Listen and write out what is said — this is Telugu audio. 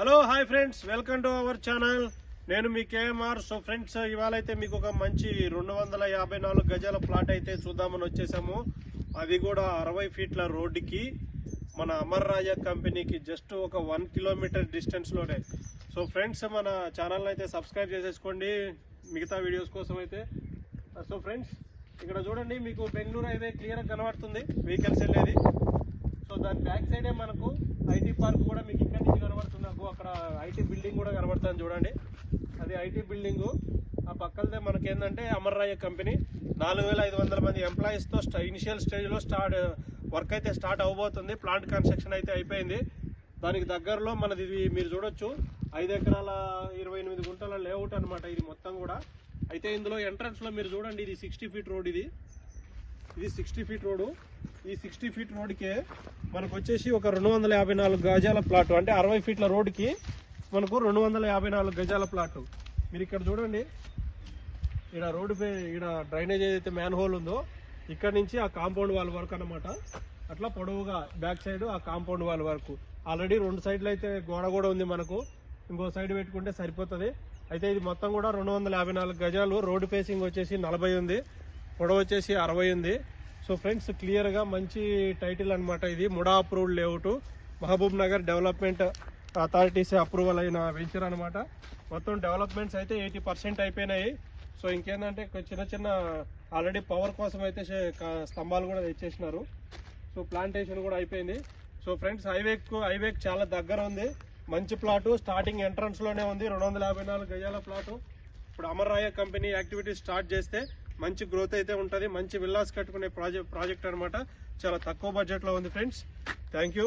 Hello hi friends. Welcome to our channel. నేను మీ కేఎంఆర్. సో ఫ్రెండ్స్ ఇవాళ అయితే మీకు ఒక మంచి రెండు వందల యాభై నాలుగు గజాల ప్లాట్ అయితే చూద్దామని వచ్చేసాము. అది కూడా అరవై ఫీట్ల రోడ్డుకి మన అమర్ రాజా కంపెనీకి జస్ట్ ఒక వన్ కిలోమీటర్ డిస్టెన్స్లోనే సో ఫ్రెండ్స్ మన ఛానల్ అయితే సబ్స్క్రైబ్ చేసేసుకోండి. మిగతా వీడియోస్ కోసం అయితే. సో ఫ్రెండ్స్ ఇక్కడ చూడండి మీకు బెంగళూరు హైవే క్లియర్గా కనబడుతుంది. వెహికల్స్ వెళ్ళేది సో దాని బ్యాక్ సైడే మనకు ఐటీ పార్క్ కూడా మీకు ఇక్కడి నుంచి కనబడుతుంది నాకు అక్కడ ఐటీ బిల్డింగ్ చూడండి. అది ఐటీ బిల్డింగ్. ఆ పక్కలదే మనకి ఏంటంటే అమర్రాయ కంపెనీ. నాలుగు వేల ఐదు వందల మంది ఎంప్లాయీస్తో ఇనిషియల్ స్టేజ్లో స్టార్ట్ వర్క్ అయితే స్టార్ట్ అవబోతుంది. ప్లాంట్ కన్స్ట్రక్షన్ అయితే అయిపోయింది. దానికి దగ్గరలో మనది ఇది మీరు చూడొచ్చు. ఐదు ఎకరాల ఇరవై ఎనిమిది గుంటల లేఅవుట్ అనమాట ఇది మొత్తం కూడా. అయితే ఇందులో ఎంట్రన్స్లో మీరు చూడండి ఇది సిక్స్టీ ఫీట్ రోడ్ ఇది. ఇది సిక్స్టీ ఫీట్ రోడ్డు ఈ సిక్స్టీ ఫీట్ రోడ్కే మనకు వచ్చేసి ఒక రెండు వందల యాభై నాలుగు గజాల ప్లాట్. అంటే అరవై ఫీట్ల రోడ్కి మనకు రెండు వందల యాభై నాలుగు గజాల ప్లాట్. మీరు ఇక్కడ చూడండి. ఇక్కడ రోడ్డు పే ఇక్కడ డ్రైనేజ్ ఏదైతే మ్యాన్ హోల్ ఉందో ఇక్కడ నుంచి ఆ కాంపౌండ్ వాల్ వరకు అనమాట అట్లా పొడవుగా బ్యాక్ సైడ్ ఆ కాంపౌండ్ వాల్ వరకు. ఆల్రెడీ రెండు సైడ్లు అయితే గోడ కూడా ఉంది మనకు. ఇంకో సైడ్ పెట్టుకుంటే సరిపోతుంది. అయితే ఇది మొత్తం కూడా రెండు వందల యాభై నాలుగు గజాలు. రోడ్డు ఫేసింగ్ వచ్చేసి నలభై ఉంది. పొడవు వచ్చేసి అరవై ఉంది. సో ఫ్రెండ్స్ క్లియర్గా మంచి టైటిల్ అనమాట ఇది. MUDA approved layout Mahabubnagar development authorities approval అయిన వెంచర్ అనమాట మొత్తం డెవలప్మెంట్స్ అయితే ఎయిటీ పర్సెంట్ అయిపోయినాయి. సో ఇంకేంటంటే చిన్న చిన్న ఆల్రెడీ పవర్ కోసం అయితే స్తంభాలు కూడా తెచ్చేసినారు. సో ప్లాంటేషన్ కూడా అయిపోయింది. సో ఫ్రెండ్స్ హైవేకు హైవేకి చాలా దగ్గర ఉంది. మంచి ప్లాటు స్టార్టింగ్ ఎంట్రన్స్లోనే ఉంది. రెండు వందల యాభై నాలుగు గజాల ప్లాటు ఇప్పుడు అమర్రాయ కంపెనీ యాక్టివిటీస్ స్టార్ట్ చేస్తే మంచి గ్రోత్ అయితే ఉంటుంది. మంచి విల్లాస్ కట్టుకునే ప్రాజెక్ట్ ప్రాజెక్ట్ అనమాట చాలా తక్కువ బడ్జెట్లో ఉంది ఫ్రెండ్స్ థ్యాంక్ యూ